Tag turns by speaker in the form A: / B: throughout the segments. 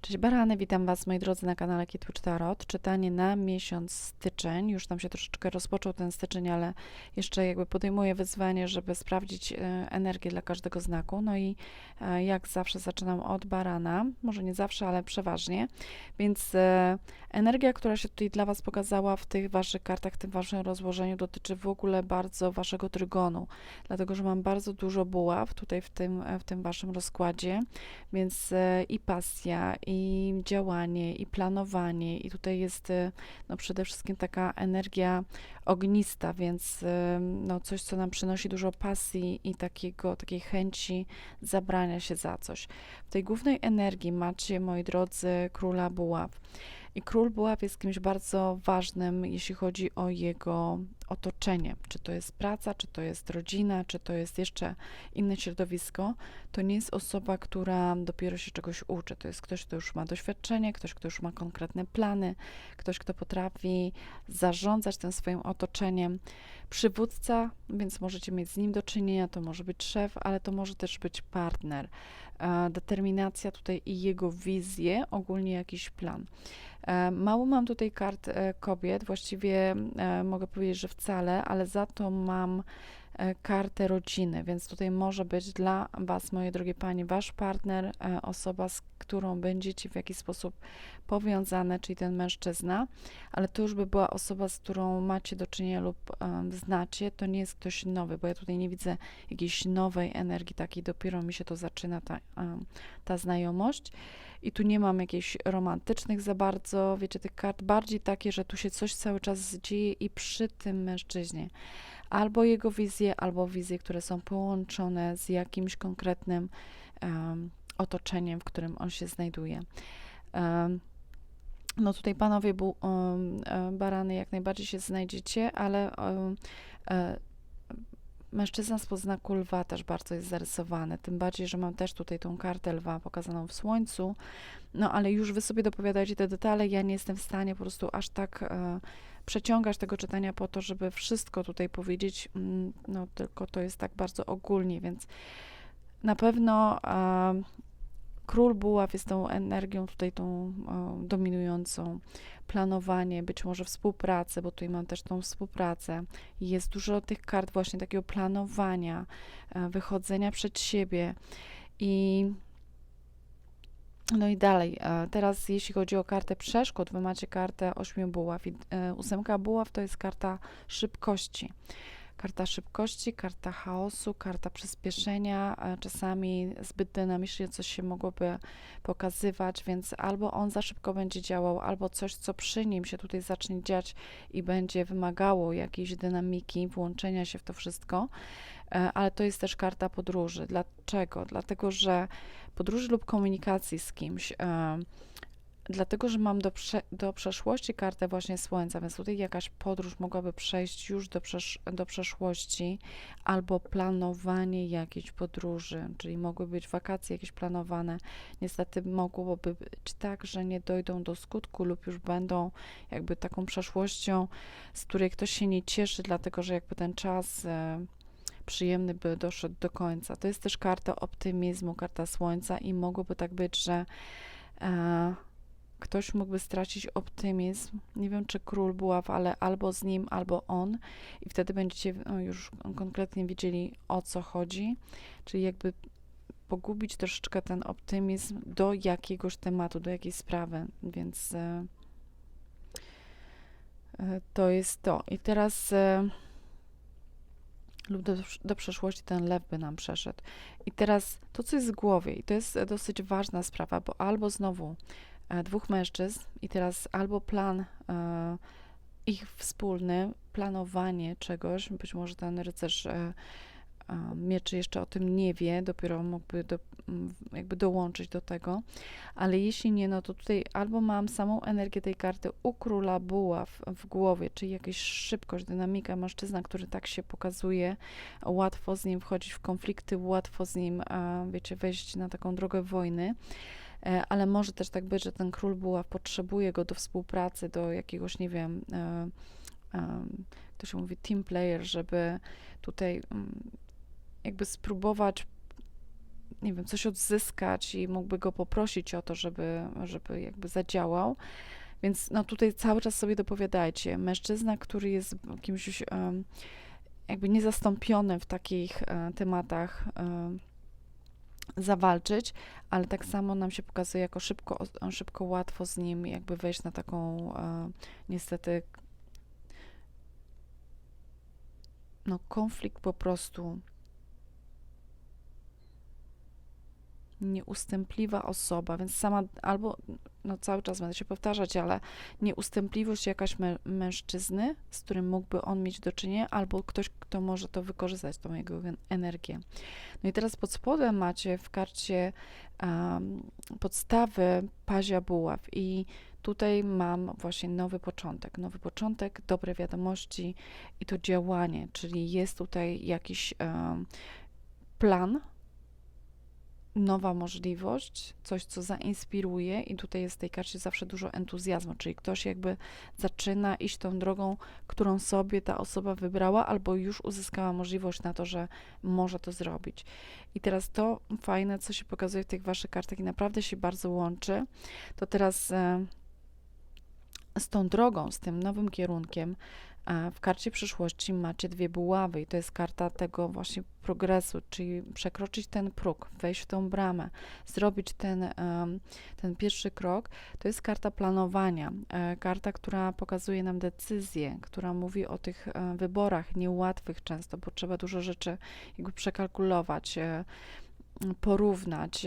A: Cześć Barany, witam Was moi drodzy na kanale Kitwitch Tarot. Czytanie na miesiąc styczeń. Już tam się troszeczkę rozpoczął ten styczeń, ale jeszcze jakby podejmuję wyzwanie, żeby sprawdzić e, energię dla każdego znaku. No i e, jak zawsze zaczynam od Barana. Może nie zawsze, ale przeważnie. Więc e, energia, która się tutaj dla Was pokazała w tych Waszych kartach, w tym Waszym rozłożeniu dotyczy w ogóle bardzo Waszego trygonu. Dlatego, że mam bardzo dużo buław tutaj w tym, w tym Waszym rozkładzie. Więc i pasja, i działanie, i planowanie, i tutaj jest e, no, przede wszystkim taka energia ognista, więc e, no, coś, co nam przynosi dużo pasji i takiego, takiej chęci zabrania się za coś. W tej głównej energii macie, moi drodzy, króla buław. I król buław jest kimś bardzo ważnym, jeśli chodzi o jego otoczenie. Czy to jest praca, czy to jest rodzina, czy to jest jeszcze inne środowisko. To nie jest osoba, która dopiero się czegoś uczy. To jest ktoś, kto już ma doświadczenie, ktoś, kto już ma konkretne plany, ktoś, kto potrafi zarządzać tym swoim otoczeniem. Przywódca, więc możecie mieć z nim do czynienia, to może być szef, ale to może też być partner. E, determinacja tutaj i jego wizję, ogólnie jakiś plan. E, mało mam tutaj kart e, kobiet, właściwie mogę powiedzieć, że wcale, ale za to mam kartę rodziny, więc tutaj może być dla Was, moje drogie Panie, Wasz partner, osoba, z którą będziecie w jakiś sposób powiązane, czyli ten mężczyzna, ale to już by była osoba, z którą macie do czynienia lub um, znacie, to nie jest ktoś nowy, bo ja tutaj nie widzę jakiejś nowej energii, takiej dopiero mi się to zaczyna ta, um, ta znajomość. I tu nie mam jakichś romantycznych za bardzo, wiecie, tych kart, bardziej takie, że tu się coś cały czas dzieje i przy tym mężczyźnie. Albo jego wizje, albo wizje, które są połączone z jakimś konkretnym um, otoczeniem, w którym on się znajduje. Um, no tutaj panowie bu, um, barany jak najbardziej się znajdziecie, ale um, mężczyzna z poznaku lwa też bardzo jest zarysowany, tym bardziej, że mam też tutaj tą kartę lwa pokazaną w słońcu, no ale już wy sobie dopowiadajcie te detale, ja nie jestem w stanie po prostu aż tak e, przeciągać tego czytania po to, żeby wszystko tutaj powiedzieć, mm, no tylko to jest tak bardzo ogólnie, więc na pewno Król buław jest tą energią tutaj tą dominującą, planowanie, być może współpracę, bo tutaj mam też tą współpracę. Jest dużo tych kart właśnie takiego planowania, e, wychodzenia przed siebie. I no i dalej, e, teraz jeśli chodzi o kartę przeszkód, wy macie kartę ośmiu buław i e, ósemka buław to jest karta szybkości. Karta szybkości, karta chaosu, karta przyspieszenia, czasami zbyt dynamicznie coś się mogłoby pokazywać, więc albo on za szybko będzie działał, albo coś, co przy nim się tutaj zacznie dziać i będzie wymagało jakiejś dynamiki, włączenia się w to wszystko. E, ale to jest też karta podróży. Dlaczego? Dlatego, że podróży lub komunikacji z kimś e, Dlatego, że mam do, prze, do przeszłości kartę właśnie Słońca, więc tutaj jakaś podróż mogłaby przejść już do, przesz, do przeszłości, albo planowanie jakiejś podróży, czyli mogły być wakacje jakieś planowane. Niestety mogłoby być tak, że nie dojdą do skutku lub już będą jakby taką przeszłością, z której ktoś się nie cieszy, dlatego że jakby ten czas e, przyjemny by doszedł do końca. To jest też karta optymizmu, karta Słońca i mogłoby tak być, że e, ktoś mógłby stracić optymizm. Nie wiem, czy król buław, ale albo z nim, albo on, i wtedy będziecie no, już konkretnie wiedzieli o co chodzi, czyli jakby pogubić troszeczkę ten optymizm do jakiegoś tematu, do jakiejś sprawy, więc e, e, to jest to. I teraz e, lub do, do przeszłości ten lew by nam przeszedł. I teraz to, co jest w głowie, i to jest dosyć ważna sprawa, bo albo znowu E, dwóch mężczyzn i teraz albo plan e, ich wspólny, planowanie czegoś, być może ten rycerz e, mieczy jeszcze o tym nie wie, dopiero mógłby do, jakby dołączyć do tego, ale jeśli nie, no to tutaj albo mam samą energię tej karty u króla buław w głowie, czyli jakaś szybkość, dynamika, mężczyzna, który tak się pokazuje, łatwo z nim wchodzić w konflikty, łatwo z nim, wiecie, wejść na taką drogę wojny, E, ale może też tak być, że ten król buław potrzebuje go do współpracy, do jakiegoś, nie wiem, e, e, to się mówi team player, żeby tutaj mm, jakby spróbować nie wiem, coś odzyskać i mógłby go poprosić o to, żeby, żeby jakby zadziałał. Więc no tutaj cały czas sobie dopowiadajcie. Mężczyzna, który jest kimś um, jakby niezastąpiony w takich um, tematach, zawalczyć, ale tak samo nam się pokazuje jako szybko, szybko łatwo z nim jakby wejść na taką niestety no konflikt po prostu nieustępliwa osoba, więc sama albo, no cały czas będę się powtarzać, ale nieustępliwość jakaś mę mężczyzny, z którym mógłby on mieć do czynienia, albo ktoś, kto może to wykorzystać, tą jego energię. No i teraz pod spodem macie w karcie um, podstawy pazia buław. I tutaj mam właśnie nowy początek, nowy początek, dobre wiadomości i to działanie, czyli jest tutaj jakiś um, plan, nowa możliwość, coś, co zainspiruje, i tutaj jest w tej karcie zawsze dużo entuzjazmu, czyli ktoś jakby zaczyna iść tą drogą, którą sobie ta osoba wybrała, albo już uzyskała możliwość na to, że może to zrobić. I teraz to fajne, co się pokazuje w tych waszych kartach i naprawdę się bardzo łączy, to teraz. E, z tą drogą, z tym nowym kierunkiem, w karcie przyszłości macie dwie buławy i to jest karta tego właśnie progresu, czyli przekroczyć ten próg, wejść w tą bramę, zrobić ten, ten pierwszy krok. To jest karta planowania, e, karta, która pokazuje nam decyzję, która mówi o tych e, wyborach niełatwych często, bo trzeba dużo rzeczy jakby przekalkulować e, porównać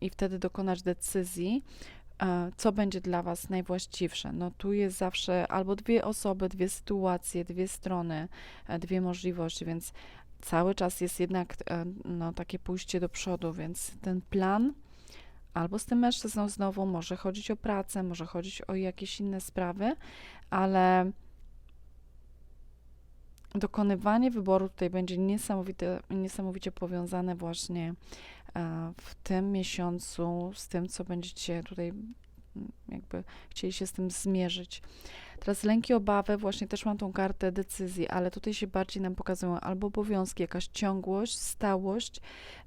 A: i wtedy dokonać decyzji, co będzie dla Was najwłaściwsze. No tu jest zawsze albo dwie osoby, dwie sytuacje, dwie strony, e, dwie możliwości, więc cały czas jest jednak e, no, takie pójście do przodu, więc ten plan albo z tym mężczyzną znowu może chodzić o pracę, może chodzić o jakieś inne sprawy, ale dokonywanie wyboru tutaj będzie niesamowite, niesamowicie powiązane właśnie e, w tym miesiącu z tym, co będziecie tutaj mm, jakby chcieli się z tym zmierzyć. Teraz lęki, obawy, właśnie też mam tą kartę decyzji, ale tutaj się bardziej nam pokazują albo obowiązki, jakaś ciągłość, stałość,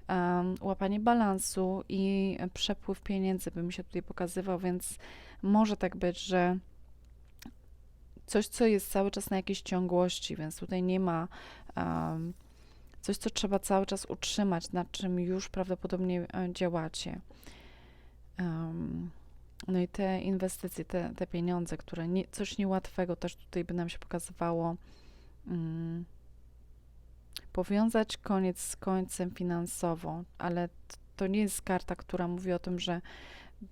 A: um, łapanie balansu i przepływ pieniędzy by mi się tutaj pokazywał, więc może tak być, że coś, co jest cały czas na jakiejś ciągłości, więc tutaj nie ma um, coś, co trzeba cały czas utrzymać, nad czym już prawdopodobnie e, działacie. Um, no i te inwestycje, te, te pieniądze, które nie, coś niełatwego też tutaj by nam się pokazywało. Um, powiązać koniec z końcem finansowo, ale to nie jest karta, która mówi o tym, że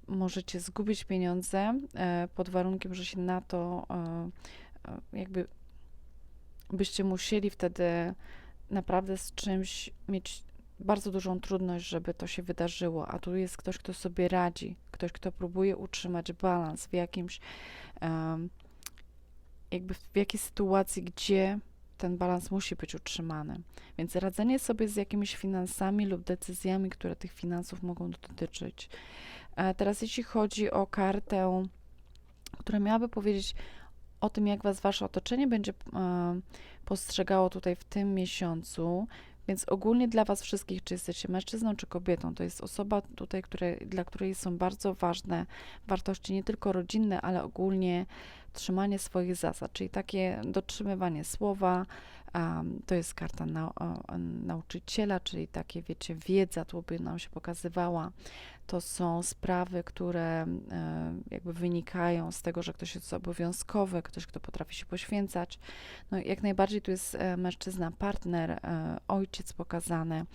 A: możecie zgubić pieniądze e, pod warunkiem, że się na to e, e, jakby byście musieli wtedy naprawdę z czymś mieć bardzo dużą trudność, żeby to się wydarzyło, a tu jest ktoś, kto sobie radzi, ktoś, kto próbuje utrzymać balans w jakimś, jakby w jakiej sytuacji, gdzie ten balans musi być utrzymany. Więc radzenie sobie z jakimiś finansami lub decyzjami, które tych finansów mogą dotyczyć. Teraz, jeśli chodzi o kartę, która miałaby powiedzieć o tym, jak Was Wasze otoczenie będzie postrzegało tutaj w tym miesiącu, więc ogólnie dla Was wszystkich, czy jesteście mężczyzną, czy kobietą, to jest osoba tutaj, które, dla której są bardzo ważne wartości, nie tylko rodzinne, ale ogólnie trzymanie swoich zasad, czyli takie dotrzymywanie słowa, Um, to jest karta na, nauczyciela, czyli takie, wiecie, wiedza tu by nam się pokazywała. To są sprawy, które jakby wynikają z tego, że ktoś jest obowiązkowy, ktoś, kto potrafi się poświęcać. No jak najbardziej tu jest e, mężczyzna, partner, e, ojciec pokazany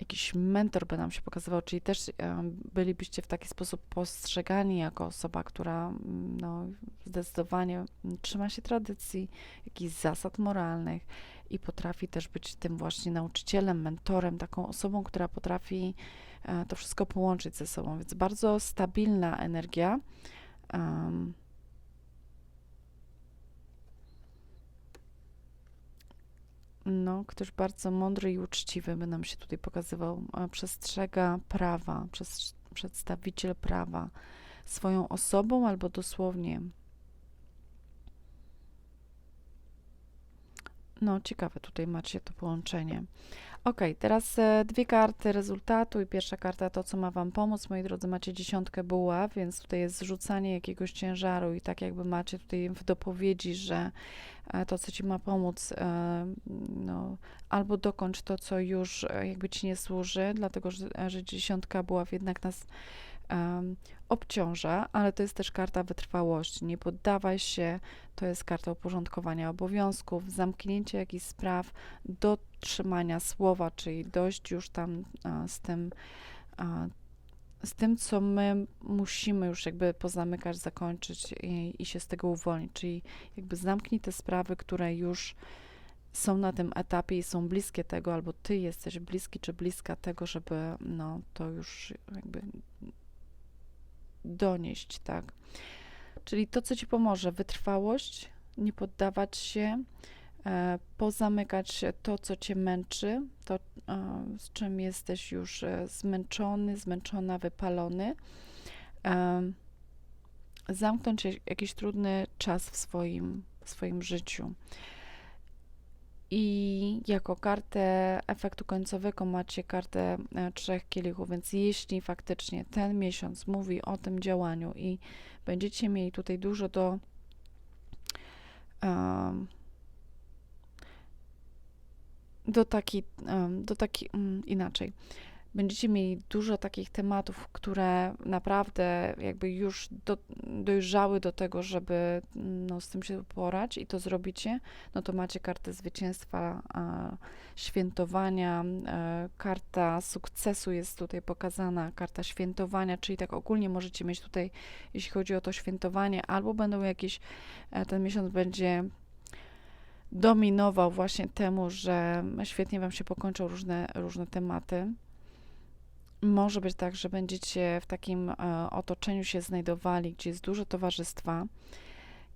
A: jakiś mentor by nam się pokazywał, czyli też bylibyście w taki sposób postrzegani jako osoba, która mm, no, zdecydowanie trzyma się tradycji, jakichś zasad moralnych i potrafi też być tym właśnie nauczycielem, mentorem, taką osobą, która potrafi e, to wszystko połączyć ze sobą. Więc bardzo stabilna energia. Um, no, ktoś bardzo mądry i uczciwy by nam się tutaj pokazywał, przestrzega prawa, przez, przedstawiciel prawa swoją osobą albo dosłownie. No, ciekawe, tutaj macie to połączenie. Ok, teraz e, dwie karty rezultatu i pierwsza karta to, co ma Wam pomóc. Moi drodzy, macie dziesiątkę buław, więc tutaj jest zrzucanie jakiegoś ciężaru i tak jakby macie tutaj w dopowiedzi, że e, to, co Ci ma pomóc, e, no, albo dokończ to, co już jakby Ci nie służy, dlatego, że dziesiątka buław jednak nas em, obciąża, ale to jest też karta wytrwałości. Nie poddawaj się, to jest karta uporządkowania obowiązków, zamknięcia jakichś spraw, dotrzymania słowa, czyli dość już tam a, z tym, a, z tym, co my musimy już jakby pozamykać, zakończyć i, i się z tego uwolnić, czyli jakby zamknij te sprawy, które już są na tym etapie i są bliskie tego, albo ty jesteś bliski czy bliska tego, żeby no, to już jakby donieść, tak? Czyli to, co ci pomoże, wytrwałość, nie poddawać się, e, pozamykać to, co cię męczy, to, e, z czym jesteś już e, zmęczony, zmęczona, wypalony. E, zamknąć jak- jakiś trudny czas w swoim, w swoim życiu. I jako kartę efektu końcowego macie kartę e, trzech kielichów, więc jeśli faktycznie ten miesiąc mówi o tym działaniu i będziecie mieli tutaj dużo do em, do taki, em, do taki mm, inaczej. Będziecie mieli dużo takich tematów, które naprawdę jakby już do, dojrzały do tego, żeby no, z tym się uporać i to zrobicie, no to macie kartę zwycięstwa, a, świętowania, e, karta sukcesu jest tutaj pokazana, karta świętowania, czyli tak ogólnie możecie mieć tutaj, jeśli chodzi o to świętowanie, albo będą jakieś, e, ten miesiąc będzie dominował właśnie temu, że świetnie Wam się pokończą różne, różne tematy. Może być tak, że będziecie w takim e, otoczeniu się znajdowali, gdzie jest dużo towarzystwa,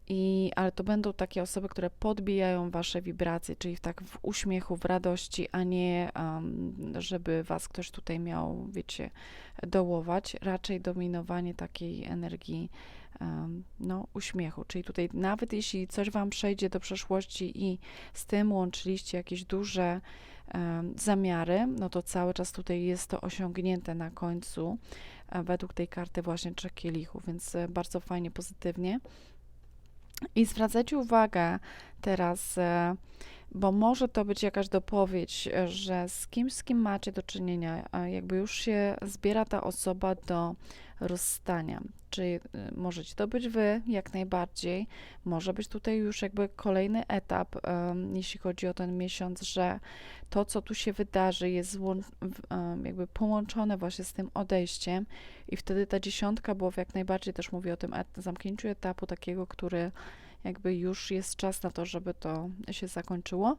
A: i, ale to będą takie osoby, które podbijają wasze wibracje, czyli w tak w uśmiechu, w radości, a nie um, żeby was ktoś tutaj miał, wiecie, dołować. Raczej dominowanie takiej energii um, no, uśmiechu. Czyli tutaj nawet jeśli coś wam przejdzie do przeszłości i z tym łączyliście jakieś duże zamiary, no to cały czas tutaj jest to osiągnięte na końcu e, według tej karty właśnie trzech kielichów, więc e, bardzo fajnie, pozytywnie. I zwracajcie uwagę teraz, e, bo może to być jakaś dopowiedź, że z kimś, z kim macie do czynienia, jakby już się zbiera ta osoba do rozstania. Czyli e, możecie to być wy, jak najbardziej. Może być tutaj już jakby kolejny etap, em, jeśli chodzi o ten miesiąc, że to, co tu się wydarzy, jest em, jakby połączone właśnie z tym odejściem i wtedy ta dziesiątka, bo jak najbardziej też mówię o tym et- zamknięciu etapu takiego, który jakby już jest czas na to, żeby to się zakończyło.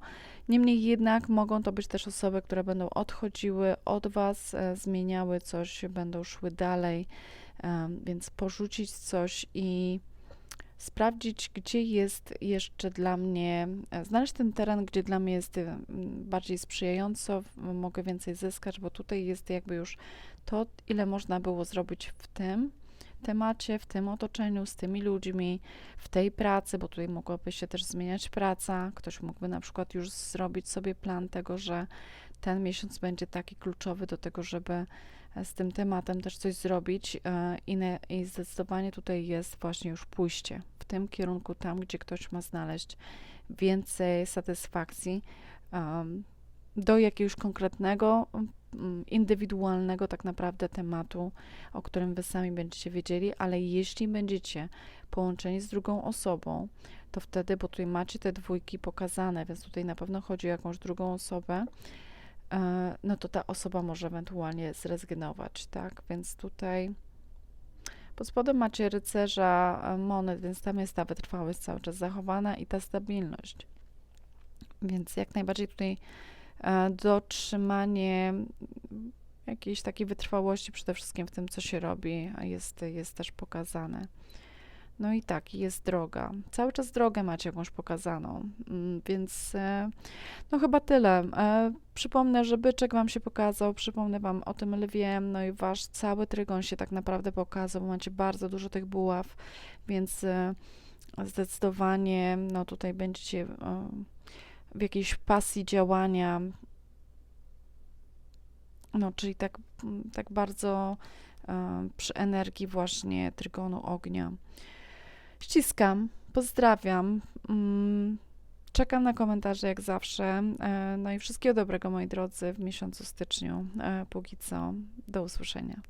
A: Niemniej jednak mogą to być też osoby, które będą odchodziły od Was, e, zmieniały coś, będą szły dalej, em, więc porzucić coś i sprawdzić, gdzie jest jeszcze dla mnie, e, znaleźć ten teren, gdzie dla mnie jest e, bardziej sprzyjająco, mogę więcej zyskać, bo tutaj jest jakby już to, ile można było zrobić w tym temacie, w tym otoczeniu, z tymi ludźmi, w tej pracy, bo tutaj mogłaby się też zmieniać praca. Ktoś mógłby na przykład już zrobić sobie plan tego, że ten miesiąc będzie taki kluczowy do tego, żeby e, z tym tematem też coś zrobić e, i, ne, i zdecydowanie tutaj jest właśnie już pójście w tym kierunku, tam gdzie ktoś ma znaleźć więcej satysfakcji em, do jakiegoś konkretnego, mm, indywidualnego tak naprawdę tematu, o którym wy sami będziecie wiedzieli, ale jeśli będziecie połączeni z drugą osobą, to wtedy, bo tutaj macie te dwójki pokazane, więc tutaj na pewno chodzi o jakąś drugą osobę, e, no to ta osoba może ewentualnie zrezygnować, tak? Więc tutaj pod spodem macie rycerza e, monet, więc tam jest ta wytrwałość cały czas zachowana i ta stabilność. Więc jak najbardziej tutaj dotrzymanie jakiejś takiej wytrwałości przede wszystkim w tym, co się robi, jest, jest też pokazane. No i tak, jest droga. Cały czas drogę macie jakąś pokazaną, mm, więc e, no chyba tyle. E, Przypomnę, że byczek Wam się pokazał, przypomnę Wam o tym lwie, no i Wasz cały trygon się tak naprawdę pokazał, bo macie bardzo dużo tych buław, więc e, zdecydowanie no tutaj będziecie e, w jakiejś pasji działania. No, czyli tak, tak bardzo e, przy energii właśnie trygonu ognia. Ściskam, pozdrawiam. mm, Czekam na komentarze jak zawsze. E, No i wszystkiego dobrego, moi drodzy, w miesiącu styczniu. E, Póki co, do usłyszenia.